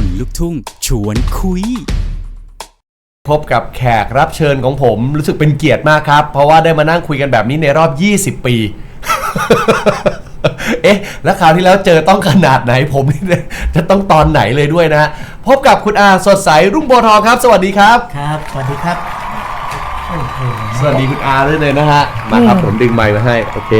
คนลุกทุ่ง ชวนคุย พบกับแขกรับเชิญของผมรู้สึกเป็นเกียรติมากครับ เพราะว่าได้มานั่งคุยกันแบบนี้ในรอบ 20 ปี เอ๊ะ แล้วคราวที่แล้วเจอต้องขนาดไหนผมนี่จะต้องตอนไหนเลยด้วยนะฮะพบกับคุณอาสดใสรุ่งโบวทองครับ สวัสดีครับ ครับ สวัสดีครับโอ้โห สวัสดีคุณอาด้วยเลยนะฮะ มาครับผมดึงไมค์มาให้ โอเค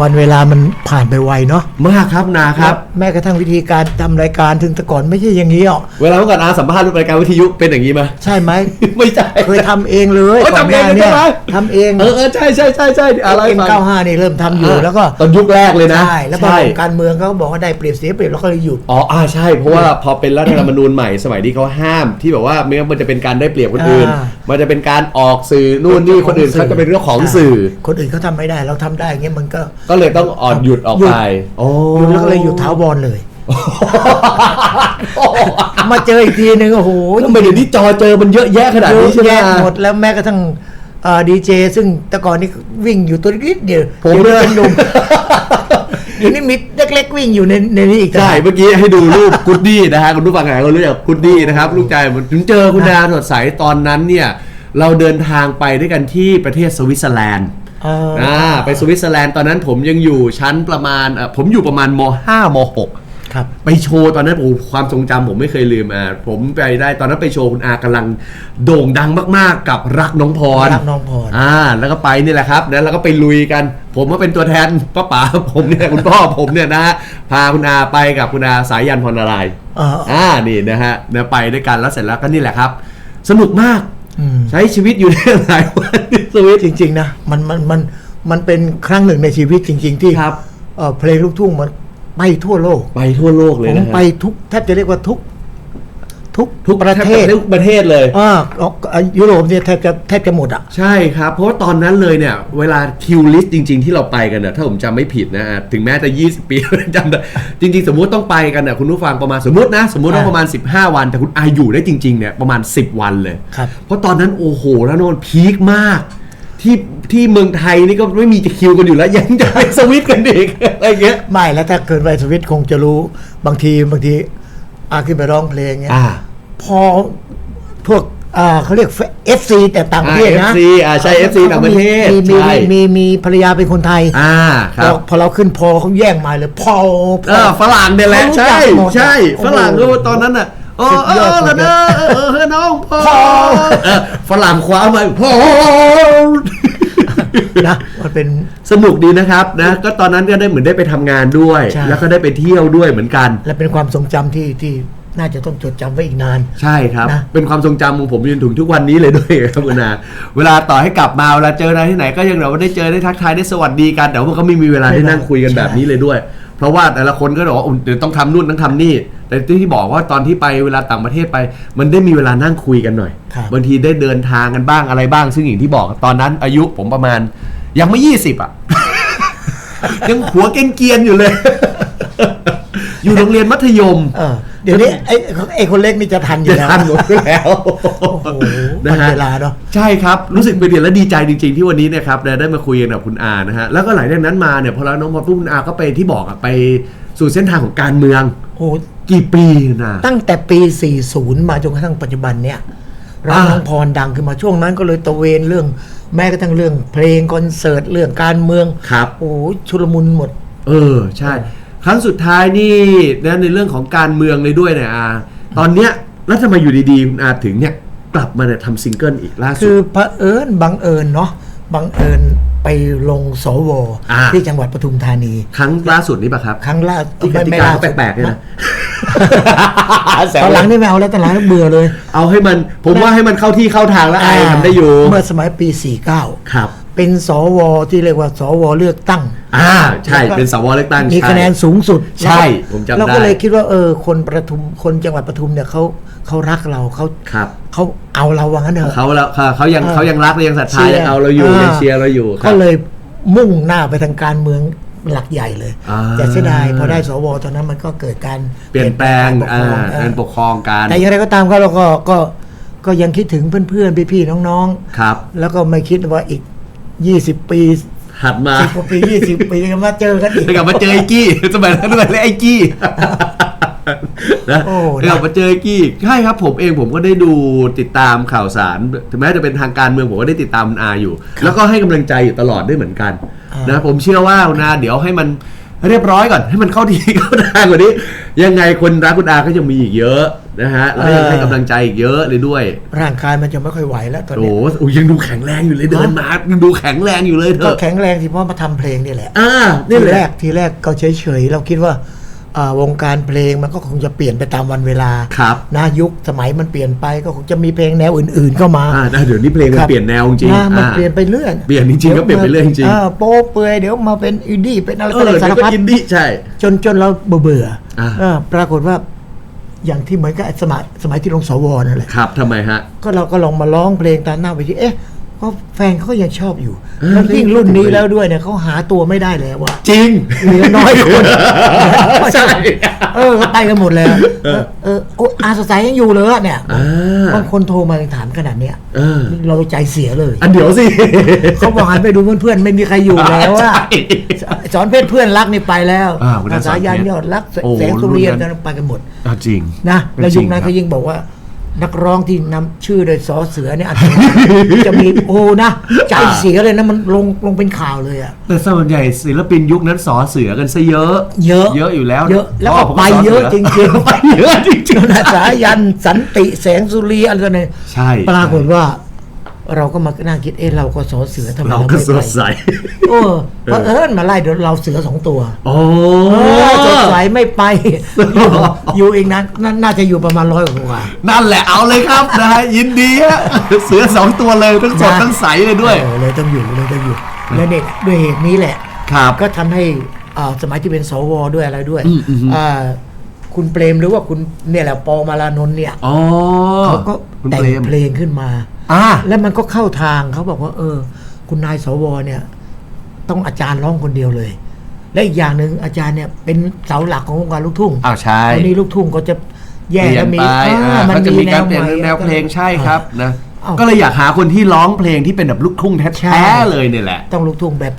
วันเวลามันผ่านไปไวเนาะมากครับนาครับ แม้กระทั่งวิธีการทำรายการถึงแต่ก่อนไม่ใช่อย่างนี้หรอกเวลาเมื่อก่อนอาสัมภาษณ์รายการวิทยุเป็นอย่างนี้ไหมใช่ไหมไม่ใช่เคยทำเองเลยโอ้ยก่อนหน้าทำเองเลยเนี่ยใช่ไหมทำเองเออเออใช่ใช่ใช่ใช่อะไรเอ็มฟังเก้าห้านี่เริ่มทำอยู่แล้วก็ตอนยุคแรกเลยนะใช่แล้วพอใช่ลงการเมืองเขาก็บอกว่าได้เปรียบเสียเปรียบแล้วก็เลยหยุดอ๋ออ่าใช่เพราะว่าพอเป็นรัฐธรรมนูญใหม่สมัยที่เขาห้ามที่แบบว่าไม่งั้นมันจะเป็นการได้เปรียบคนอื่นอ่ามันจะเป็นการออกสื่อนู่นนี่คนอื่นเขาจะเป็นเรื่องของสื่อ คนอื่นเขาทำไม่ได้เราทำได้อย่างเงี้ยมันก็ก็เลยต้องอ่อนหยุดออกหยุดไปโอ้หยุดแล้วก็เลยหยุดท้าวรเลยมาเจออีกทีหนึ่งโอ้โหทำไมเดี๋ยวนี้จอเจอมันเยอะแยะขนาดเยนี้อะใช่ไหมแยะหมดแล้วแม้กระทั่งดีเจซึ่งแต่ก่อนนี่วิ่งอยู่ตัวนิดเดียวผมดี๋วเนี่ยนี้เป็นหนุ่มเดี๋ยวนี้มีเล็กๆวิ่งอยู่ในในนี้อีกใช่เมื่อกี้ให้ดูรูปกุดดี้นะฮะคุณผู้ฟังหลายคนรู้จักกุดดี้นะครับ ลูกชายผมถึงเจอคุณดาสดใสตอนนั้นเนี่ย เราเดินทางไปด้วยกันที่ประเทศสวิตเซอร์แลนด์เอออ่าไปสวิตเซอร์แลนด์ตอนนั้นผมยังอยู่ชั้นประมาณเอ่อผมอยู่ประมาณม 5 ม 6 ครับไปโชว์ตอนนั้นโอ้โหความทรงจำผมไม่เคยลืมอะผมไปได้ตอนนั้นไปโชว์คุณอากำลังโด่งดังมากๆ กับรักน้องพรรักน้องพรอ่าแล้วก็ไปนี่แหละครับนะแล้วก็ไปลุยกัน ผมก็เป็นตัวแทนป้าป๋าผมเนี่ยคุณพ่อผมเนี่ยนะฮะพาคุณอาไปกับคุณอาสายยันพรนารายณ์เอออ่านี่นะฮะเนี่ยไปด้วยกันแล้วเสร็จแล้วก็นี่แหละครับ สนุกมากอืม ใช้ชีวิตอยู่ได้หลายวันที่สวิตจริง ๆ นะ มันมันมันมันเป็นครั้งหนึ่งในชีวิตจริง ๆ ที่ครับเอ่อเพลงลูกทุ่งมันไปทั่วโลก ไปทั่วโลกเลผยมนะฮะ ไปทุกแทบจะเรียกว่าทุก ทุกทุกประเทศทุกประเทศเลยอ่าอ่ายุโรปเนี่ยแทบจะแทบจะหมดอะใช่ครับ เพราะว่าตอนนั้นเลยเนี่ย เวลาคิวลิสต์จริง ๆ ที่เราไปกันเนี่ยถ้าผมจำไม่ผิดนะฮะถึงแม้จะ 20 ปีจำได้จริง ๆ สมมุติต้องไปกันเนี่ยคุณผู้ฟังประมาณสมมตินะ สมมติว่าอ่าประมาณ 15 วัน แต่คุณอาอยู่ได้จริงๆเนี่ยประมาณ 10 วันเลยครับเพราะตอนนั้นโอ้โหแล้วโนนพีคมากที่ที่เมืองไทยนี่ก็ไม่มีจะคิวกันอยู่แล้ว ยังจะไปสวิตช์กันอีกอะไรเงี้ยไม่แล้วถ้าเกิดไปสวิตคงจะรู้บางทีบางที อาขึ้นไปร้องเพลงเงี้ยอ่า พอพวกอ่าเขาเรียกเอฟซีแต่ต่างประเทศนะ FC อ่าใช่ FC ต่างประเทศมีมีใช่ มีมีมีภรรยาเป็นคนไทยอ่าครับแล้วพอเราขึ้นพอเขาแย่งมาเลยพอพเออฝรั่งเนี่ยแหละเขารู้ใช่จักหมดใช่โอ้โหฝรั่งก็ตอนนั้นอะโอ้สุดเอยอดอสุดยอดเด้อเออเออน้องพ่อพ่อเออฝรั่งคว้ามาพ่อ นะมันเป็น สนุกดีนะครับนะก็ตอนนั้นก็ได้เหมือนได้ไปทำงานด้วย ใช่ แล้วก็ได้ไปเที่ยวด้วยเหมือนกัน และเป็นความทรงจำที่ที่น่าจะต้องจดจำไว้อีกนาน ใช่ครับ นะ เป็นความทรงจำของผมจนถึงทุกวันนี้เลยด้วยครับคุณอาเวลาต่อให้กลับมาเวลาเจออะไรที่ไหนก็ยังแบบว่าได้เจอได้ทักทายได้สวัสดีกันแต่ว่ามันก็ไม่มีเวลาได้นั่งคุยกันแบบนี้เลยด้วย เพราะว่าแต่ละคนก็บอกว่าอุ๊ยเดี๋ยวต้องทำนู่นต้องทำนี่ แต่ที่บอกว่าตอนที่ไปเวลาต่างประเทศไป มันได้มีเวลานั่งคุยกันหน่อยครับบางทีได้เดินทางกันบ้างอะไรบ้าง ซึ่งอย่างที่บอกตอนนั้นอายุผมประมาณ ยังไม่ยี่สิบอะ ยังหัวเกรียนๆอยู่เลย อยู่โรงเรียนมัธยม เออเดี๋ยวนี้ไอ้ไอ้คนเล็กนี่จะทันอยู่จะแล้วทันหมดแล้วโอ้โหนะมันฮะเวลาเนาะใช่ครับ รู้สึกเป็นเดียดและดีใจจริง ๆ ที่วันนี้เนะครับได้มาคุยกันกับคุณอานะฮะแล้วก็หลังจากนั้นมาเนี่ยพอแล้วน้องพอปุ๊บคุณอาก็ไปที่บอกอะไปสู่เส้นทางของการเมืองโอ้กี่ปีนะตั้งแต่ปี 40 มาจนกระทั่งปัจจุบันเนี่ยร้องอ่าน้องพรดังขึ้นมาช่วงนั้นก็เลยตระเวนเรื่อง แม้กระทั่งเรื่องเพลงคอนเสิร์ตเรื่องการเมืองครับโอ้ชุลมุนหมด เออใช่ ครั้งสุดท้ายนี่นะในเรื่องของการเมืองเลยด้วยเนี่ยอาตอนเนี้ยแล้วทำไมอยู่ดีๆคุณอาถึงเนี่ยกลับมาเนี่ยทำซิงเกิลอีกล่าสุคือดเผอิญบังเอิญเนาะบังเอิญไปลงสวอ่า ที่จังหวัดปทุมธานี ครั้งล่าสุดนี้ป่ะครับครั้งล่าที่กติกาเขาแปลกๆเนี่ยนะ ตอนหลังนี่ไม่เอาแล้วตอนหลังเบื่อเลย เอาให้มันผมว่าให้มันเข้าที่เข้าทางแล้วไอทำได้อยู่ เมื่อสมัยปี 49 ครับ เป็นสวที่เรียกว่า สวเลือกตั้ง อ่าใช่เป็นสวเลือกตั้งมีใช่คะแนนสูงสุดใช่ผมจำได้เราก็เลยคิดว่าเออคนประทุมคนจังหวัดปทุมเนี่ยเขาเขารักเราเขาครับเขาเอาเราว่างั้นเถอะเขาแล้วเขาเขายังเออเขายังรักและยังศรัทธาเชียร์ยังเอาเราอยู่อ่ายัยังเชียร์เราอยู่ครับก็เลยมุ่งหน้าไปทางการเมืองหลักใหญ่เลยอ่าแต่เสียดายพอได้สวตอนนั้นมันก็เกิดการเปลี่ยนแปลงปกคอ่ารองเออการปกครองการแต่อย่างไรก็ตามก็เราก็ก็ก็ยังคิดถึงเพื่อนๆพี่ๆน้องครับๆแล้วก็ไม่คิดว่าอีก 20ปีหัดมาสิบกว่าปี20ปีจะมาเจอกันอีกแล้วกลับมาเจอไอ้กี้สมัยนั้นสมัยเรียกไอ้กี้นะโอ้เดี๋ยวมาเจอกี้ใช่ครับผมเองผมก็ได้ดูติดตามข่าวสารถึงแม้จะเป็นทางการเมืองผมก็ได้ติดตามคุณอาอยู่ แล้วก็ให้กำลังใจอยู่ตลอดด้วยเหมือนกันอ่านนะผมเชื่อว่าคุณอาเดี๋ยวให้มันเรียบร้อยก่อนให้มันเข้าทีเข้าทางกว่านี้ ยังไงคนรักคุณอาก็ยังมีอีกเยอะ นะฮะแล้วยังให้กำลังใจอีกเยอะเลยด้วย ร่างกายมันจะไม่ค่อยไหวแล้วตอนโอ้เนี้ยโหยังดูแข็งแรงอยู่เลยเดินมายังดูแข็งแรงอยู่เลยเธก็อแข็งแรงที่เพราะมาทำเพลงนี่แหละอ่าทีนี่แหแรละกทีแรกก็เฉยๆเราคิดว่าอ่าวงการเพลงมันก็คงจะเปลี่ยนไปตามวันเวลาครับนะยุคสมัยมันเปลี่ยนไปก็คงจะมีเพลงแนวอื่นๆเข้ามา อ่าเดี๋ยวนี้เพลงมันครับ เปลี่ยนแนวจริงนะมันอ่า เปลี่ยนไปเรื่อยเปลี่ยนจริงๆก็เปลี่ยนไปเรื่อยจริงๆาโป๊เปลือยเดี๋ยวมาเป็นอินดี้เป็นอะไรเอก็อได้เดี๋สายรวก็พัด อินดี้ใช่ จนจนเราเบื่ออ่าๆเออปรากฏว่า อย่างที่เหมือนกับไอ้สมัยสมัยที่ลงสวนั่นแหละครับทำไมฮะ ก็เราก็ลองมาร้องเพลงตามหน้าเวทีเอ๊ะ ก็แฟนเขาก็ยังชอบอยู่เออแล้วยิ่งรุ่นนี้เล่นแล้วด้วยเนี่ยเขาหาตัวไม่ได้แล้วว่าจริง เหลือน้อยคนใช่เออเขาไปกันหมดแล้ว เออเออโอ้อาสดใสยังอยู่เลยอะเนี่ยอ่าบางคนโทรมาถามขนาดเนี้ยเออเราใจเสียเลย อันเดี๋ยวสิเขาบอกหันไปดูเพื่อนๆไม่มีใครอยู่แล้วอะใช่สอนเพศเพื่อนรักนี่ไปแล้วอ่าวันนั้นภาษายันสอนเพชรยอดรักโอ้แสงสุเรียนรุ่นนั้นกันไปกันหมดอ่าจริงนะแล้วยุคนั้นจริเขางครับยิ่งบอกว่า นักร้องที่นำชื่อโดยสอเสือเนี่ยอาจจะ จะมีโอ้นะ ใจเสียเลยนะ มันลงลงเป็นข่าวเลยอะแต่ส่วนใหญ่ศิลปินยุคนั้นสอเสือกันซะเยอะ เยอะเยอะอยู่แล้วเยอะแล้วก็ผมไปสเยอะสืจริงๆไปเยอะจริงนาสายันสันติแสงสุรีอะไรเนี่ยๆใช่ ปรากฏว่า เราก็มานั่งคิดเอ๊ะเราก็สอเสือทำไมเราเราก็ไม่สไปดใส เออเพราะเอิญมาไล่เดี๋ยวเราเสือสองตัวโอ้เออสดใสไม่ไป อยู่อยู่เองนะนาน่าจะอยู่ประมาณร้อยกว่า นั่นแหละเอาเลยครับนะฮะยินดีฮะเสือสองตัวเลยทั้งสดนะ ทั้งใสเลยด้วย เออเลยต้องอยู่เลยต้องอยู่และเนี่ยด้วยเหตุนี้แหละ ครับ ก็ทำให้อ่าสมัยที่เป็นสวด้วยอะไรด้วยอืมอืมอ่า คุณเปรมหรือว่าคุณเนี่ยแหละปอมาลานนท์เนี่ยอ๋อ เขาก็คุณแต่เปงรม เพลงขึ้นมา อ่า แล้วมันก็เข้าทางเขาบอกว่า เออ คุณนายสวเนี่ย ต้องอาจารย์ร้องคนเดียวเลย และอีกอย่างหนึ่งอาจารย์เนี่ยเป็นเสาหลักของวงการลูกทุ่งอ้าวใช่ ตอนนี้ลูกทุ่งก็จะแย่เปลี่ยแล้นวมีไปอ่าอ่ามันก็จะมีการเปลี่ยนใหม่แนวเพลงใช่ครับนะเอ้าก็เลยอยากหาคนที่ร้องเพลงที่เป็นแบบลูกทุ่งใช่ แท้ๆเลยเนี่ยแหละ ต้องลูกทุ่งแบบ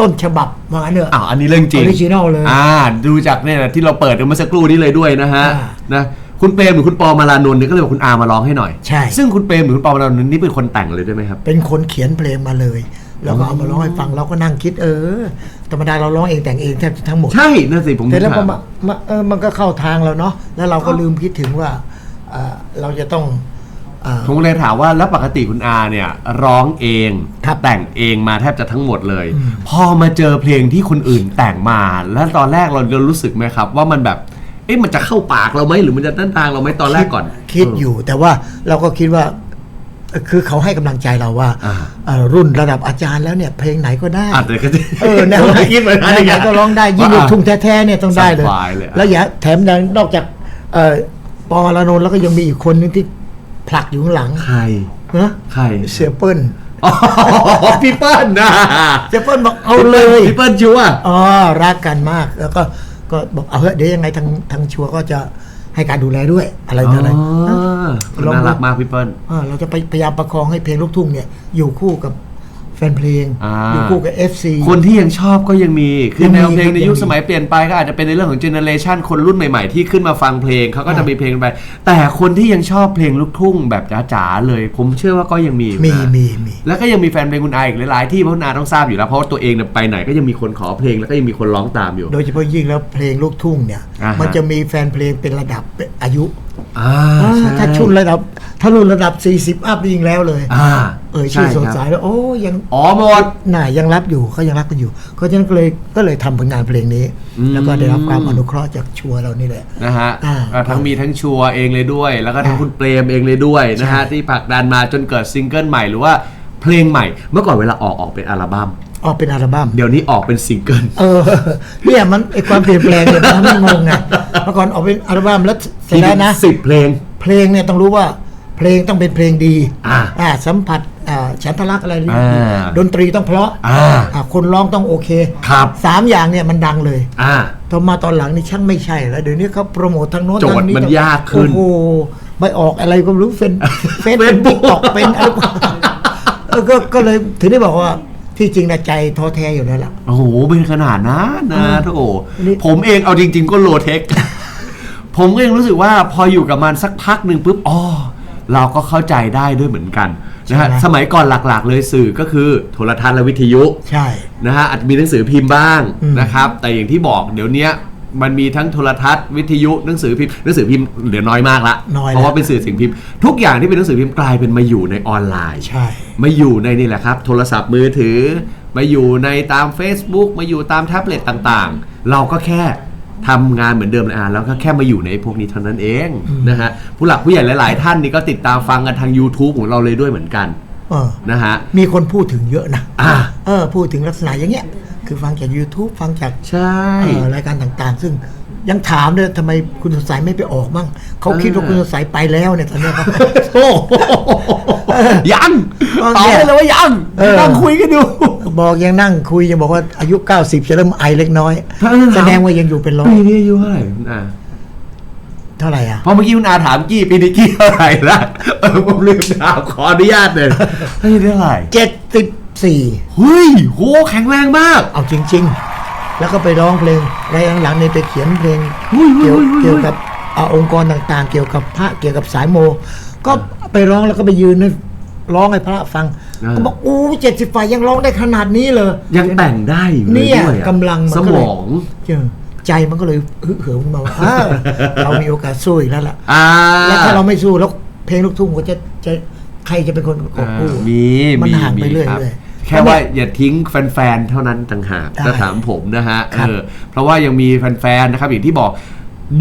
ต้นฉบับว่างั้นเถอะอ้าวอันนี้เรื่องจริง Original เลยอ่า ดูจากเนี่ยนะที่เราเปิดกันเมื่อสักครู่นี้เลยด้วยนะฮะอ่านะคุณเปรมหรือคุณปอมาลานนท์เนี่ยก็เลยบอกคุณอามาร้องให้หน่อยใช่ซึ่งคุณเปรมหรือคุณปอมาลานนท์นี่เป็นคนแต่งเลยด้วยไหมครับ เป็นคนเขียนเพลงมาเลยแล้วก็เอามาร้องให้ฟังเราก็นั่งคิดเออธรรมดาเราร้องเองแต่งเองแทบจะทั้งหมดใช่นั่นสิผมแต่แล้วถาก็มมามาเออมันก็เข้าทางเราเนาะแล้วเราก็ลืมคิดถึงว่าเอ่อเราจะต้องเอ่อ ผมเลยถามว่าแล้วปกติคุณอาเนี่ยร้องเองครับแต่งเองมาแทบจะทั้งหมดเลยอืมพอมาเจอเพลงที่คนอื่นแต่งมา แล้วตอนแรกเราจะรู้สึกไหมครับ ว่ามันแบบเอ๊ะมันจะเข้าปากเราไหมหรือมันจะต้านทางเราไหมตอนแรกก่อน คิดอยู่แต่ว่าเราก็คิดว่าเอ่อคือเขาให้กำลังใจเราว่าอ่าเอ่อรุ่นระดับอาจารย์แล้วเนี่ยเพลงไหนก็ได้อาจจะก็จะเออแนวไหนคิดเหมือนกันแนวไหนก็ร้องได้ยิ่งลูกทุ่งแท้ๆเนี่ยต้องได้เลยสบายเลยอะแล้วอย่าแถมยังนอกจากเอ่อปอลานนท์แล้วก็ยังมีอีกคนนึงที่ ผลักอยู่ข้างหลังใครนะใครเสียเปิ้ลอ๋อพี่เปิ้ลนะเสียเปิ้ลบอกเอาเลยพี่เปิ้ลชัวร์อ๋อรักกันมาก แล้วก็ก็บอกเอาเถอะเดี๋ยวยังไงทางทางชัวร์ก็จะให้การดูแลด้วย อะไรต่ออะไรอ๋อลองน่าดูรักมากพี่เปิ้ลอ่าเราจะไปพยายามประคองให้เพลงลูกทุ่งเนี่ยอยู่คู่กับ แฟนเพลงอ่าอยู่คู่กับ FC คนที่ยังชอบก็ยังมี คือยังมีแนวเพลงในยุคยังมีสมัยเปลี่ยนไปก็อาจจะเป็นในเรื่องของเจเนเรชันคนรุ่นใหม่ๆ ที่ขึ้นมาฟังเพลงเขาก็จะมีเพลงไป แต่คนที่ยังชอบเพลงลูกทุ่งแบบจ๋าๆเลย ผมเชื่อว่าก็ยังมีอยู่มีนะมีมีแล้วก็ยังมีแฟนเพลงคุณอาอีกหลายๆที่เพราะคุณอาต้องทราบอยู่แล้วเพราะว่าตัวเองเนี่ยไปไหนก็ยังมีคนขอเพลงแล้วก็ยังมีคนร้องตามอยู่ โดยเฉพาะยิ่งแล้วเพลงลูกทุ่งเนี่ยอ่าฮะมันจะมีแฟนเพลงเป็นระดับอายุ อ่าอ่าใช่ถ้าชุนระดับ ถ้ารุ่นระดับ 40 อัพยิ่งแล้วเลยอ่าเออชื่อสดใครับใสแล้ว โอ้ยังอ๋อหมดน่ายังรับอยู่เขายังรักกันอยู่เพราะฉะนั้นก็เลยก็เลยทำผลงานเพลงนี้อืมแล้วก็ได้รับความอนุเคราะห์จากชัวร์เรานี่แหละนะฮะอ่าก็ทั้งมีทั้งชัวร์เองเลยด้วย แล้วก็ทั้งอ่าคุณเปรมเองเลยด้วยนะฮะใช่ที่ผลักดันมาจนเกิดซิงเกิลใหม่หรือว่าเพลงใหม่ เมื่อก่อนเวลาออกออกเป็นอัลบั้ม ออกเป็นอัลบั้มเดี๋ยวนี้ออกเป็นซิงเกิลเออเนี่ยมันไอความเปลี่ยนแปลงเนี่ยมันทำให้งงไงเมื่อก่อนออกเป็นอัลบั้มแล้วเสร็จแล้วนะสิบเพลง เพลงเนี่ยต้องรู้ว่าเพลงต้องเป็นเพลงดีอ่าสัมผัสอ่าฉันทลักษณ์อะไรนี่อ่าดนตรีต้องเพราะอ่าอ่าคนร้องต้องโอเคครับสามอย่างเนี่ยมันดังเลยอ่าต่อมาตอนหลังนี่ช่างไม่ใช่แล้วเดี๋ยวนี้เขาโปรโมททางโน้นโจทย์ทางนี้มันยากขึ้นโอ้โหไปออกอะไรก็ไม่รู้เฟนเฟนเป็น Facebook ติ๊กตอกเป็นอะไรก็เออก็ก็เลยถึงได้บอกว่า ที่จริงนะใจท้อแท้อยู่แล้วล่ะ โอ้โหเป็นขนาดนั้นนะอ่าโถนี่ผมเองเอาจริง ๆ ก็โลเทค ผมก็ยังรู้สึกว่าพออยู่กับมันสักพักหนึ่งปุ๊บอ๋อเราก็เข้าใจได้ด้วยเหมือนกันนะฮะใช่ไหมสมัยก่อนหลักๆ เลยสื่อก็คือโทรทัศน์และวิทยุ ใช่นะฮะอาจจะมีหนังสือพิมพ์บ้างอืมนะครับ แต่อย่างที่บอกเดี๋ยวเนี้ย มันมีทั้งโทรทัศน์วิทยุหนังสือพิมพ์หนังสือพิมพ์เหลือน้อยมากละน้อยแล้ว เพราะว่าเป็นสื่อสิ่งพิมพ์ทุกอย่างที่เป็นหนังสือพิมพ์กลายเป็นมาอยู่ในออนไลน์ ใช่ มาอยู่ในนี่แหละครับ โทรศัพท์มือถือ มาอยู่ในตาม Facebook มาอยู่ตามแท็บเล็ตต่างๆ เราก็แค่ทำงานเหมือนเดิมเลยอะแล้วก็แค่มาอยู่ในพวกนี้เท่านั้นเองนะฮะผู้หลักผู้ใหญ่หลาย ๆ ท่านนี่ก็ติดตามฟังกันทาง YouTube ของเราเลยด้วยเหมือนกันเออ นะฮะ มีคนพูดถึงเยอะนะอ่า เออ พูดถึงลักษณะอย่างเงี้ย คือฟังจาก YouTube ฟังจากใช่ เอ่อรายการต่างๆ ซึ่งยังถามเลยทำไมคุณสดใสไม่ไปออกมั่งเขาคิดว่าเออคุณสดใสไปแล้วเนี่ยตอนเนี้ยครับ โอ้ยังเออตอบเนี่ยได้เลยว่ายังเออ นั่งคุยกันอยู่ บอกยังนั่งคุยยังบอกว่าอายุ 90 จะเริ่มไอเล็กน้อย ถ้าจะถามแสดงว่ายังอยู่เป็นร้อยปีนี้อายุเท่าไหร่คุณอาเท่าไหร่อะ เพราะเมื่อกี้คุณอาถามกี้ปีนี้กี้เท่าไหร่ละเออผมลืมถามขออนุญาตเลยเฮ้ยเท่าไหร่ 74เฮ้ยโหแข็งแรงมากเอาจริง ๆ แล้วก็ไปร้องเพลงในหลังๆเนี่ยไปเขียนเพลงอุ้ยอุ้ยเกี่ยวอุ้ยอุ้ยเกี่ยวกับอ่าองค์กรต่างๆ เกี่ยวกับพระเกี่ยวกับสายโม ก็ไปร้องแล้วก็ไปยืนให้ร้องให้พระฟัง ก็บอกอู้เจ็ดสิบฝ่ายยังร้องได้ขนาดนี้เลย ยังแต่งได้อยู่เลยเนี่ยด้วยอะกำลังมันสก็มเลย อง เออใจมันก็เลยฮึเหิมขึ้นมาว่าอ้าวเรามีโอกาสสู้อีกแล้วล่ะ อ่า แล้วถ้าเราไม่สู้แล้วเพลงลูกทุ่งก็จะจะใครจะเป็นคนกอบกู้อ่ามีมันมีห่างไปมีเรื่อยครับ เรื่อย แค่ว่าอย่าทิ้งแฟนๆ เท่านั้นต่างหากได้ถ้าถามผมนะฮะครับเออเพราะว่ายังมีแฟนๆ นะครับอย่างที่บอก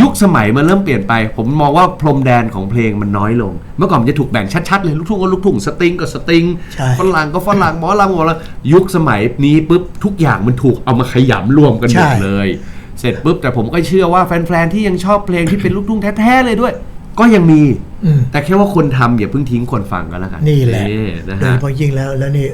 ยุคสมัยมันเริ่มเปลี่ยนไป ผมมองว่าพรมแดนของเพลงมันน้อยลง เมื่อก่อนมันจะถูกแบ่งชัดๆเลยลูกทุ่งก็ลูกทุ่งสตริงก็สตริงใช่ฝรั่งก็ฝรั่งหมอลำหมอลำยุคสมัยนี้ปุ๊บทุกอย่างมันถูกเอามาขยำรวมกันหมดใช่เลย เสร็จปุ๊บแต่ผมก็เชื่อว่าแฟนๆที่ยังชอบเพลงที่เป็นลูกทุ่งแท้ๆเลยด้วย ก็ยังมีอืมแต่แค่ว่าคนทำอย่าเพิ่งทิ้งคนฟังกันแล้วกันนี่แหละนะโดยฮะเฉพอยิ่งแล้วแล้วนี่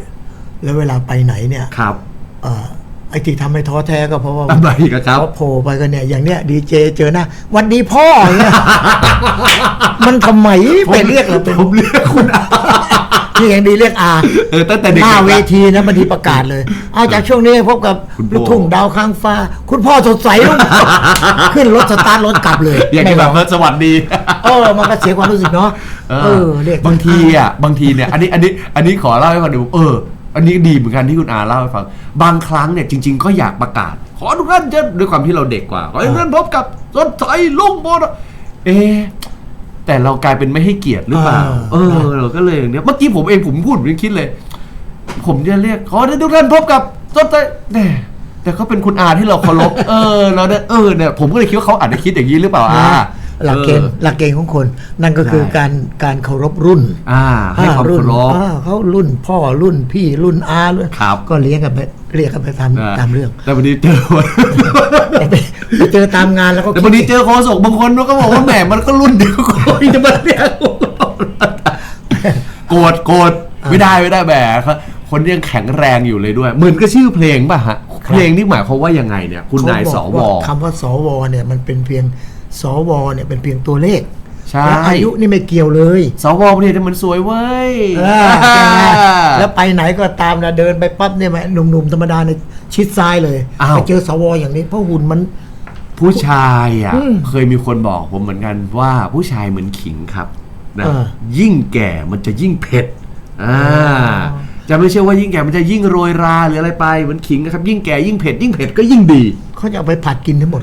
แล้วเวลาไปไหนเนี่ยครับเอ่อไอ้ที่ทำให้ท้อแท้ก็เพราะว่าอะไรอีกันครับพอโผล่ไปกันเนี่ย อย่างเนี้ยดีเจเจอหน้าวันดีพ่อเนี่ยมันทำไมไปเรียกเราเป็นผมเรียกคุณอาที่อย่างดีเรียกอาเออตั้งแต่เด็กหๆน้าละเวทีนะบางทีประกาศเลย เอาจากช่วงนี้พบกับคุณพ่อ ลูกทุ่งดาวค้างฟ้า คุณพ่อสดใสลูกขึ้นรถสตาร์ทรถกลับเลยอย่างที่ไม่แบบบว่าสวัสดี เออมันก็เสียความรู้สึกเนาะเออเรียก บางทีอะบางทีเนี่ยอันนี้อันนี้อันนี้ขอเล่าให้ฟังดูเออ อันนี้ดีเหมือนกันที่คุณอาเล่าให้ฟัง บางครั้งเนี่ยจริง ๆ ก็อยากประกาศ ขอทุกท่านเช่นด้วยความที่เราเด็กกว่าขอให้ทุกท่านพบกับสดใสลุงโบนเอะแต่เรากลายเป็นไม่ให้เกียรติหรือเปล่า เออเราก็เลยอย่างเนี้ยเมื่อกี้ผมเองผมพูดผมยังคิดเลย ผมจะเรียกขอให้ทุกท่านพบกับสดใสแน่แต่เขาเป็นคุณอาที่เราเคารพเออ เราเนี่ยเออเนี่ยผมก็เลยคิดว่าเขาอาจจะคิดอย่างนี้หรือเปล่าอานะ หลักเกณฑ์ออหลักเกณฑ์ของคน นั่นก็คือใช่การการเคารพรุ่นอ่าให้ความรุ่เคารพอ่าเขารุ่นพ่อรุ่นพี่รุ่นอารุ่นครับก็เลี้ยงกันไปเรียกกันไปตามตามเรื่อง แต่วันนี้เจอแต่ไปไปเจอตามงานแล้วก็แต่วันนี้เจอโคศกบางคนมันก็บอกว่าแหมมันก็รุ่นเดียวกันจะมาเรียกโกรธโกรธไม่ได้ไม่ได้แหมครับคนยังแข็งแรงอยู่เลยด้วยเหมือนก็ชื่อเพลงป่ะฮะเพลงนี่หมายความว่ายังไงเนี่ย คุณนายสเขาวบอกาคำว่าสวเนี่ยมันเป็นเพียง สวเนี่ยเป็นเพียงตัวเลขใช่และอายุนี่ไม่เกี่ยวเลยสวประเทศมันสวยเว้ยเออใช่ไหมแล้วไปไหนก็ตามนะเดินไปปั๊บเนี่ยแหมหนุ่มๆธรรมดาในยชิดซ้ายเลยอ้าว ไปเจอสวอย่างนี้เพราะหุ่นมัน ผู้ชายอะ อืมเคยมีคนบอกผมเหมือนกันว่าผู้ชายเหมือนขิงครับนะเออ ยิ่งแก่มันจะยิ่งเผ็ดอ่าจะไม่ใช่ว่ายิ่งแก่มันจะยิ่งโรยราหรืออะไรไปเหมือนขิงนะครับ ยิ่งแก่ยิ่งเผ็ดยิ่งเผ็ดก็ยิ่งดี เขาจะเอาไปผัดกินทั้งหมด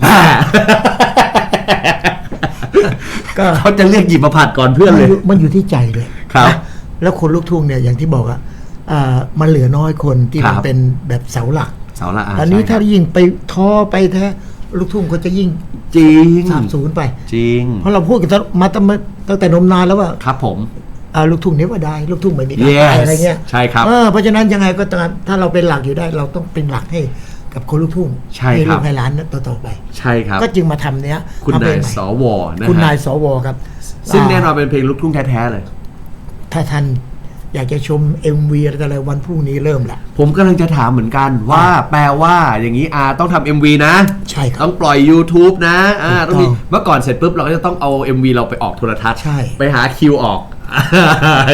ก็เขาจะเรียกหยิบมาผัดก่อนเพื่อนเลยมันอยู่มันอยู่ที่ใจเลยครับ นะแล้วคนลูกทุ่งเนี่ยอย่างที่บอกอะอ่ามันเหลือน้อยคนที่มันครับ เป็นแบบเสาหลัก เสาละอาอันนี้ใช่คถ้ารับยิ่งไปท้อไปแท้ลูกทุ่งก็จะยิ่งจริงสาบสูญไป จริงเพราะเราพูดกันมาตั้งแต่ตั้งแต่นมนานแล้วว่าครับผม อ่าลูกทุ่งเนี้ว่าได้ลูกทุ่งไม่มีการ Yes ตายอะไรเงี้ยใช่ครับ เออเพราะฉะนั้นยังไงก็ตามถ้าเราเป็นหลักอยู่ได้ เราต้องเป็นหลักให้ กับคนลูกทุ่งใช่ให้ครัลูบกให้หลานต่อต่อๆไป ใช่ครับ ก็จึงมาทำเนี้ยคุณทำเพลนายงใหม่สวนะคุณฮะนายสวครับซึ่งแน่นอนอ่าเป็นเพลงลูกทุ่งแท้ๆเลย ถ้าท่าน อยากจะชม MV อะไรต่ออะไรวันพรุ่งนี้เริ่มแหละ ผมกำลังจะถามเหมือนกันว่าแปลว่าอย่างนี้อาต้องทำ MV นะ ใช่ครับ ต้องปล่อย YouTube นะอ่าถูกต้องต้องมีเมื่อก่อนเสร็จปุ๊บเราก็จะต้องเอา MV เราไปออกโทรทัศน์ใช่ไปหาคิวออก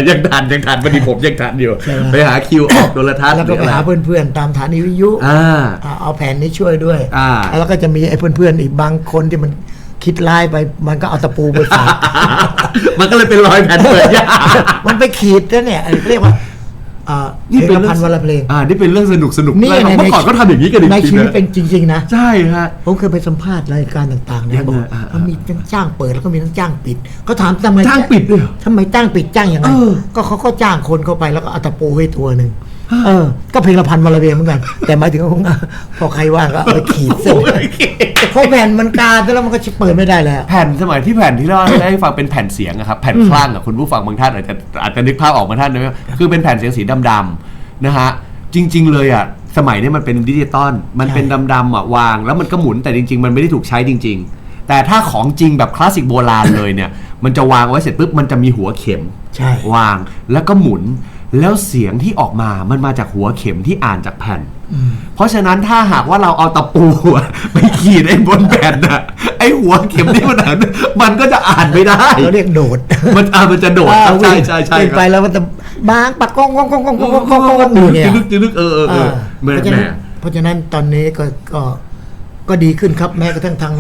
ยังทันยังทันพอดีผมยังทันอยู่ใช่ไหมไปหาคิวออกโทรทัศน์แล้วก็ไปหารืออะรเพื่อนๆ ตามฐานีวิทยุอ่าอ่าเอาแผ่นนี้ช่วยด้วยอ่าแล้วก็จะมีไอ้เพื่อนๆอีกบางคนที่มัน คิดร้ายไปมันก็เอาตะปูไปฝาก มันก็เลยเป็นรอยแผ่นเปิดยากมันไปขีดแล้วเนี่ยเรียกว่าอ่าเพลงละพันวันละเพลงอ่านี่เป็นเรื่องสนุกสนุกนี่เลยในเมื่อก่อนก็ทำอย่างนี้กันจริงๆในชีวิตะเป็นจริง ๆ นะ ใช่ฮะผมเคยไปสัมภาษณ์รายการต่างๆยัเนี่ยงไงบอกว่าอ่าๆมันมีทั้งจ้างเปิดแล้วก็มีทั้งจ้างปิดเขาถามทำไมจ้างปิดด้วยเหรอทำไมจ้างปิดจ้างยังไงเออก็เขาก็จ้างคนเข้าไปแล้วก็เอาตะปูให้ตัวหนึ่งเออ ก็เพลงละพันวันละเพลงเหมือนกัน แต่หมายถึงว่าพอใครว่างก็เอาไปขีดเส้น เพราะแผ่นมันกาแล้วมันก็เปิดไม่ได้แล้ว แผ่นสมัยที่แผ่นที่เราได้ฟังเป็นแผ่นเสียงอะครับแผ่นคลั่งอะคุณผู้ฟังบางท่านอาจจะอาจจะนึกภาพออกมาท่านนะคือเป็นแผ่นเสียงสีดำๆนะฮะจริง ๆ เลยอะสมัยนี้มันเป็นดิจิตอลมันเป็นดำๆอะวาง แล้วมันก็หมุนแต่จริง ๆ มันไม่ได้ถูกใช้จริง ๆ แต่ถ้าของจริงแบบคลาสสิกโบราณเลยเนี่ย มันจะวางไว้เสร็จปุ๊บมันจะมีหัวเข็มใช่วางแล้วก็หมุน แล้วเสียงที่ออกมามันมาจากหัวเข็มที่อ่านจากแผ่น เพราะฉะนั้นถ้าหากว่าเราเอาตะปูไปขีดไอ้บนแผ่นน่ะไอ้หัวเข็มที่มันอ่านมันก็จะอ่านไม่ได้เราเรียกโดด มันอ่านมันจะโดดใช่ใช่ใช่ไปแล้วมันจะบางปากกองกองกองกองกองกองกองอยู่เนี่ยนึกนึกเออเออเออเพราะฉะนั้นเพราะฉะนั้นตอนนี้ก็ก็ก็ดีขึ้นครับแม้กระทั่งทาง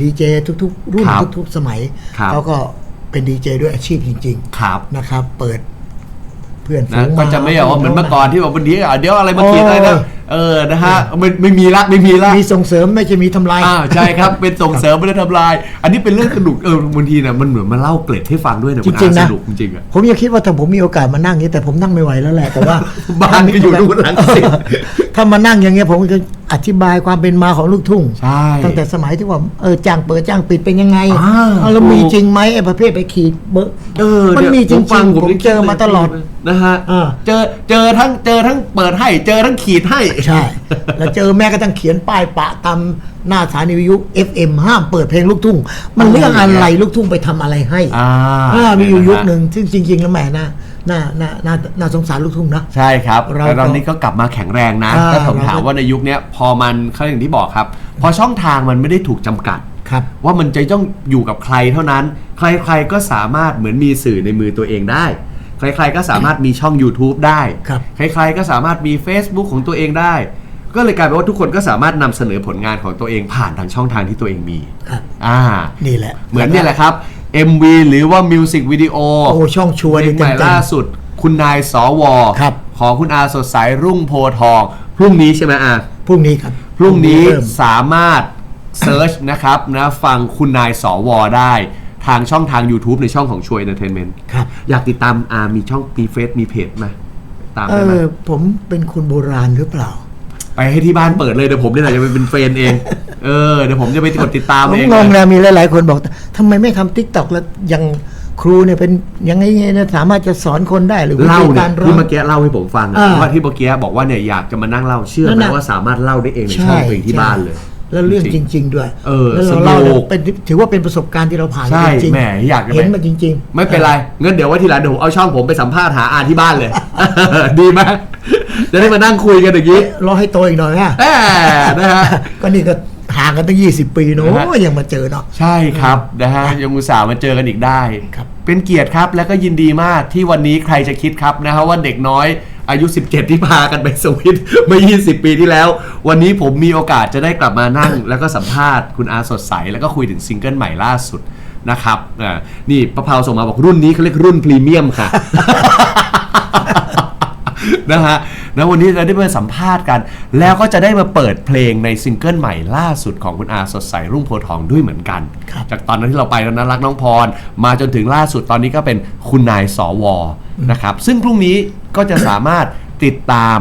ดีเจทุก ๆ รุ่นทุก ๆ สมัยเขาก็ เป็นดีเจด้วยอาชีพจริงครับๆนะครับ เปิดเพื่อนฝูนะงก็จะไม่แบบว่าเหมือนเมื่อก่อนที่แบบวันนี้อะเดี๋ยวอะไรมาโอ้ขีดอะไรนะ เออนะฮะไม่ไม่มีละไม่มีละมีส่งเสริมไม่ใช่มีทำลายอ่าใช่ครับเป็นส่งเสริมไม่ได้ทำลาย อันนี้เป็นเรื่องสนุกเออบางทีเนี่ยมันเหมือนมาเล่าเกร็ดให้ฟังด้วยนะจริงๆมันะสนุกจริงๆอะผมยังคิดว่าถ้าผมมีโอกาสมานั่งนี้แต่ผมนั่งไม่ไหวแล้วแหละแต่ว่าบ้านก็อยู่นู่นหลังสิถ้ามานั่งอย่างเงี้ยผมจะอธิบายความเป็นมาของลูกทุ่งใช่ตั้งแต่สมัยที่ว่าเออจ้างเปิดจ้างปิดเป็นยังไงอ่าเอาแล้วมีจริงไหมไอ้ประเภทไปขีดเบอร์เออมันเยมีจริงฟัๆผมยังเจอมาตลอด นะฮะอ่าเจอเจอทั้งเจอทั้งเปิดให้ เจอทั้งขีดให้ใช่ แล้วเจอแม่ก็ต้องเขียนป้ายปะตามหน้าสถานีวิทยุ FM ห้ามเปิดเพลงลูกทุ่ง มันเรื่องอะไรลูกทุ่งไปทำอะไรให้อ่า อ่ามีอยู่ยุคหนึ่งซึ่งจริง ๆ แล้วแหมน่าน่าน่าน่าน่าสงสารลูกทุ่งนะ ใช่ครับเราแต่ตอนนี้ก็กลับมาแข็งแรงนะอ่า ถ้าผมเราก็ถามว่าในยุคเนี้ยพอมันเขาอย่างที่บอกครับ พอช่องทางมันไม่ได้ถูกจำกัด ครับ ว่ามันจะต้องอยู่กับใครเท่านั้น ใครๆก็สามารถเหมือนมีสื่อในมือตัวเองได้ ใครๆก็สามารถมีช่อง YouTube ได้ ครับ ใครๆก็สามารถมี Facebook ของตัวเองได้ ก็เลยกลายเป็นว่าทุกคนก็สามารถนำเสนอผลงานของตัวเองผ่านทางช่องทางที่ตัวเองมี ครับ อ่า นี่แหละเหมือนเนี่ยแหละครับ MV หรือว่ามิวสิกวิดีโอโอ้ช่องชัวร์เพลนี่งใหเต็ม่มล่าสุด คุณนายสวครับ ของคุณอาสดใสรุ่งโพธิ์ทอง พรุ่งนี้ใช่ไหมอาๆพรุ่งนี้ครับพรุ่งนี้เริ่มสามารถเซิร์ชนะครับนะฟังคุณนายสวได้ ทางช่องทาง YouTube ในช่องของช่วยเอนเตอร์เทนเมนต์ครับ อยากติดตามอามีช่องมีเฟซมีเพจไหมตามเอได้ไหมอผมเป็นคนโบราณหรือเปล่าไปให้ที่บ้านเปิดเลยเดี๋ยวผมนี่แหละจะไปเป็นเฟรนเอง เออเดี๋ยวผมจะไปกดติดตามผมเองงงเลยนะมีหลายๆคนบอกทำไมไม่ทำทิกตอกแล้วยังครูเนี่ยเป็นยังไงเนี่ยสามารถจะสอนคนได้หรือวิเล่าธีเนี่กายรร้อที่ง เมื่อกี้เล่าให้ผมฟังอะอ่าว่าที่เมื่อกี้บอกว่าเนี่ยอยากจะมานั่งเล่าเชื่อนั่ไหนมน่ะว่าสามารถเล่าได้เองในช่ใช่องตัวเองที่ใช่บ้านเลย แล้วเรื่องจริง ๆ ด้วยเออแล้วสเรานุกเล่าเนี่ยเป็นถือว่าเป็นประสบการณ์ที่เราผ่านใช่จริงแหมอยากจะไป เห็นมาจริง ๆ ไม่เป็นไรเงินเดี๋ยวไว้ทีหลังเดี๋ยวผมเอาช่องผมไปสัมภาษณ์หาอาที่บ้านเลย ดีไหมจะได้มานั่งคุยกันอย่างนี้รอให้โตอีกหน่อยฮะแหมนะฮะ ก็นี่ก็ห่างกันตั้ง 20 ปีเนอะนะฮะยังมาเจอเนาะ ใช่ครับนะฮะยังอุตส่าห์มาเจอกันอีกได้ ครับเป็นเกียรติครับและก็ยินดีมากที่วันนี้ใครจะคิดครับนะฮะว่าเด็กน้อย อายุ 17 ที่พากันไปสวิตเมื่อ 20 ปีที่แล้ว วันนี้ผมมีโอกาสจะได้กลับมานั่ง แล้วก็สัมภาษณ์คุณอาสดใส แล้วก็คุยถึงซิงเกิลใหม่ล่าสุดนะครับอ่านี่ประเพาส่งมาบอกรุ่นนี้เขาเรียกรุ่นพรีเมียมค่ะ นะฮะ แล้ววันนี้เราได้มาสัมภาษณ์กัน แล้วก็จะได้มาเปิดเพลงในซิงเกิลใหม่ล่าสุดของคุณอาสดใสรุ่งโพธิ์ทองด้วยเหมือนกันครับจากตอนนั้นที่เราไปแล้วนะรักน้องพร มาจนถึงล่าสุดตอนนี้ก็เป็นคุณนายสวนะครับซึ่งพรุ่งนี้ก็จะสามารถติดตาม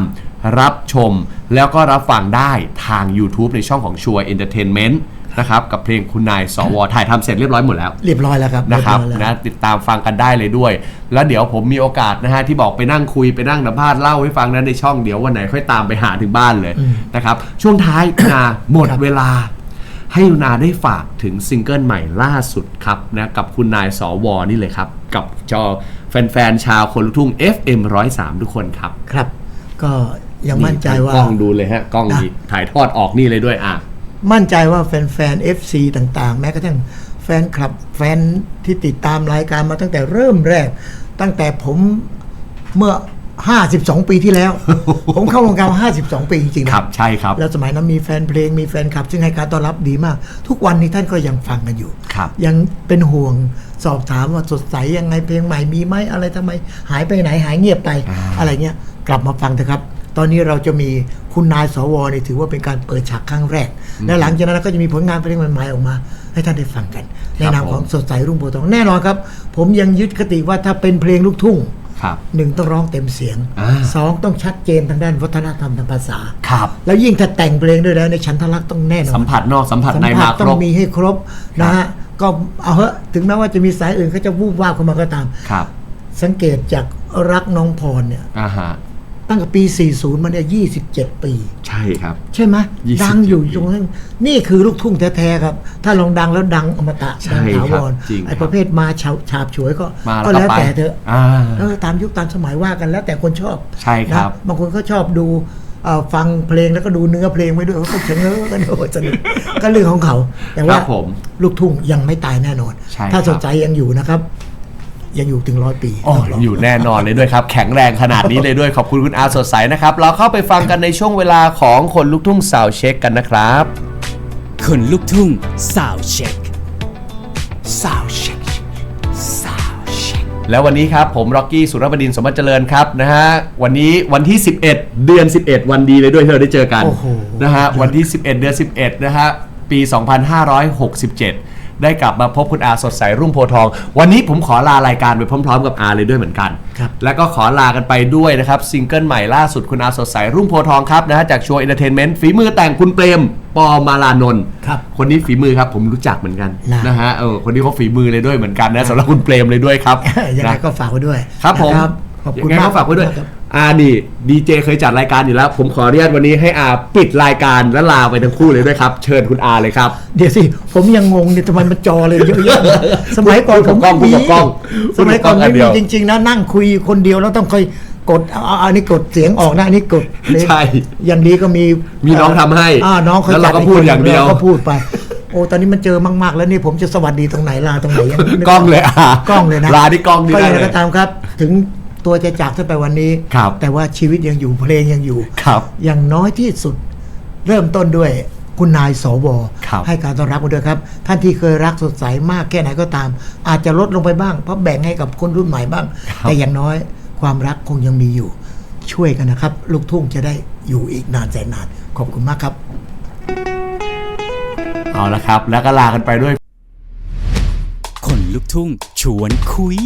รับชม แล้วก็รับฟังได้ทาง YouTube ในช่องของชัวร์เอนเตอร์เทนเมนต์ นะครับกับเพลงคุณนายสวถ่ายทำเสร็จเรียบร้อยหมดแล้ว เรียบร้อยแล้วครับนะครับเยอยแล้วนะติดตามฟังกันได้เลยด้วย แล้วเดี๋ยวผมมีโอกาสนะฮะที่บอกไปนั่งคุยไปนั่งสัมภาษณ์เล่าให้ฟังนะในช่องเดี๋ยววันไหนค่อยตามไปหาถึงบ้านเลยนะครับช่วงท้ายนาหมดเวลาให้คุณนาได้ฝากถึงซิงเกิลใหม่ล่าสุดครับนะกับคุณนายสวนี่เลยครับ กับจอแฟนๆชาวคนลุกทุ่ง FM 103 ทุกคนครับ ครับ ก็ยังมั่นใจว่ากล้องดูเลยฮะ กล้องนี่ถ่ายทอดออกนี่เลยด้วยอะ มั่นใจว่าแฟนๆ FC ต่างๆ แม้กระทั่งแฟนคลับแฟนที่ติดตามรายการมาตั้งแต่เริ่มแรก ตั้งแต่ผมเมื่อ 52 ปีที่แล้ว ผมเข้าวงการมา52 ปีจริงๆนะครับใช่ครับ แล้วสมัยนั้นมีแฟนเพลงมีแฟนคลับ ซึ่งให้การต้อนรับดีมาก ทุกวันนี้ท่านก็ยังฟังกันอยู่ ครับ ยังเป็นห่วงสอบถามว่าสดใสยังไงเพลงใหม่มีไหมอะไรทำไม หายไปไหนหายเงียบไปอ่าอะไรเงี้ยกลับมาฟังเถอะครับ ตอนนี้เราจะมีคุณนายสวนี่ถือว่าเป็นการเปิดฉากครั้งแรก และหลังจากนั้นก็จะมีผลงานเพลงใหม่ๆออกมา ให้ท่านได้ฟังกัน ในนามของสดใสรุ่งโพธิ์ทองแน่นอนครับ ผมยังยึดคติว่าถ้าเป็นเพลงลูกทุ่งครับหนึ่งต้องร้องเต็มเสียงอ่าสองต้องชัดเจนทางด้านวัฒนธรรมทางภาษาครับแล้วยิ่งถ้าแต่งเพลงด้วยแล้วในฉันทลักษณ์ต้องแน่นอนสัมผัสนอกสัมผัสสัมในผัมาสคต้อรงบมีให้ครบนะฮะก็เอาเหอะถึงแม้ว่าจะมีสายอื่นเขาจะวูบวาบเข้ามาก็ตามครับ สังเกตจากรักน้องพรเนี่ยอ่าฮะ ตั้งแต่ปี 40มาเนี่ย27 ปี ใช่ครับ ใช่ไหม27ดังอยู่ตรงนั้นนี่คือลูกทุ่งแท้ๆครับ ถ้าลองดังแล้วดังอมตะใช่ดังถาครัวบรจริงไอ้ครับประเภทมาฉาฉาบฉวยก็มาก็แล้วแล้วก็ไปแต่เถอะอ่าเออตามยุคตามสมัยว่ากันแล้วแต่คนชอบใช่ครับ นะบางคนก็ชอบดูเอ่อฟังเพลงแล้วก็ดูเนื้อเพลงไปด้วยเขาก็เฉงเออกันโอ้สนุกก็เรื่องของเขาแต่ว่าครับผมลูกทุ่งยังไม่ตายแน่นอน ใช่ถ้าครับ สนใจยังอยู่นะครับ ยังอยู่ถึงร้อยปีอ๋ออยู่แน่นอนเลยด้วยครับ แข็งแรงขนาดนี้เลยด้วยขอบคุณคุณอาสดใสนะครับ เราเข้าไปฟังกันในช่วงเวลาของคนลูกทุ่งสาวเช็คกันนะครับคนลุกทุ่งสาวเช็คสาวเช็คสาวเช็คแล้ววันนี้ครับผมร็อกกี้สุรบดินทร์สมบัติเจริญครับนะฮะวันนี้วันที่ 11 เดือน 11 วันดีเลยด้วยที่เราได้เจอกันโอ้โหนะฮะวันที่ 11 เดือน 11 นะฮะปี 2567 ได้กลับมาพบคุณอาสดใสรุ่งโพธิ์ทอง วันนี้ผมขอลารายการไปพร้อม ๆ กับอาเลยด้วยเหมือนกัน ครับ แล้วก็ขอลากันไปด้วยนะครับซิงเกิลใหม่ล่าสุดคุณอาสดใสรุ่งโพธิ์ทองครับนะฮะจากชัวร์เอนเตอร์เทนเมนต์ฝีมือแต่งคุณเปรมปอมาลานนท์ครับคนนี้ฝีมือครับผมรู้จักเหมือนกันนะ นะฮะเออคนนี้เขาฝีมือเลยด้วยเหมือนกันนะสำหรับคุณเปรมเลยด้วยครับ ยังไงนะ ก็ฝากไว้ด้วยครับผม นะ ขอบคุณยังไงมากก็ฝากไว้ด้วย ครับ อานี่ดีเจเคยจัดรายการอยู่แล้ว ผมขออนุญาตวันนี้ให้อาปิดรายการและลาไปทั้งคู่เลยด้วยครับ เชิญคุณอาเลยครับ เดี๋ยวสิ ผมยังงงเนี่ยทำไมมันจอเลยเยอะแยะสมัยก่อนพูผดมกับกล้องพูดกับกล้องสมัยก่อนพูดกับกล้องอัไม่นเดีมียว จริง ๆนะนั่งคุยคนเดียวแล้วต้องค่อยกดเอาเอาอันนี้กดเสียงออกนะอันนี้กดเพลงใช่ อย่างดีก็มีมีน้องทำให้อ่าน้องเขาแล้วเราก็จัพูดอย่างเดียว รก็พูดไป โอ้ตอนนี้มันเจอมาก ๆ แล้วนี่ผมจะสวัสดีตรงไหนลาตรงไหนยังนึกล้องเลยอะกล้องเลยนะลาที่กล้องนี่ก็ได้ยังเลไงยก็ตามครับ ถึง ตัวจะจากท่านไปวันนี้ ครับแต่ว่าชีวิตยังอยู่เพลงยังอยู่ครับอย่างน้อยที่สุดเริ่มต้นด้วยคุณนายสวครับให้การต้อนรับมาด้วยครับ ท่านที่เคยรักสดใสมากแค่ไหนก็ตาม อาจจะลดลงไปบ้าง เพราะแบ่งให้กับคนรุ่นใหม่บ้างแต่อย่างน้อยความรักคงยังมีอยู่ ช่วยกันนะครับ ลูกทุ่งจะได้อยู่อีกนานแสนนาน ขอบคุณมากครับ เอาละครับ แล้วก็ลากันไปด้วย คนลุกทุ่งชวนคุย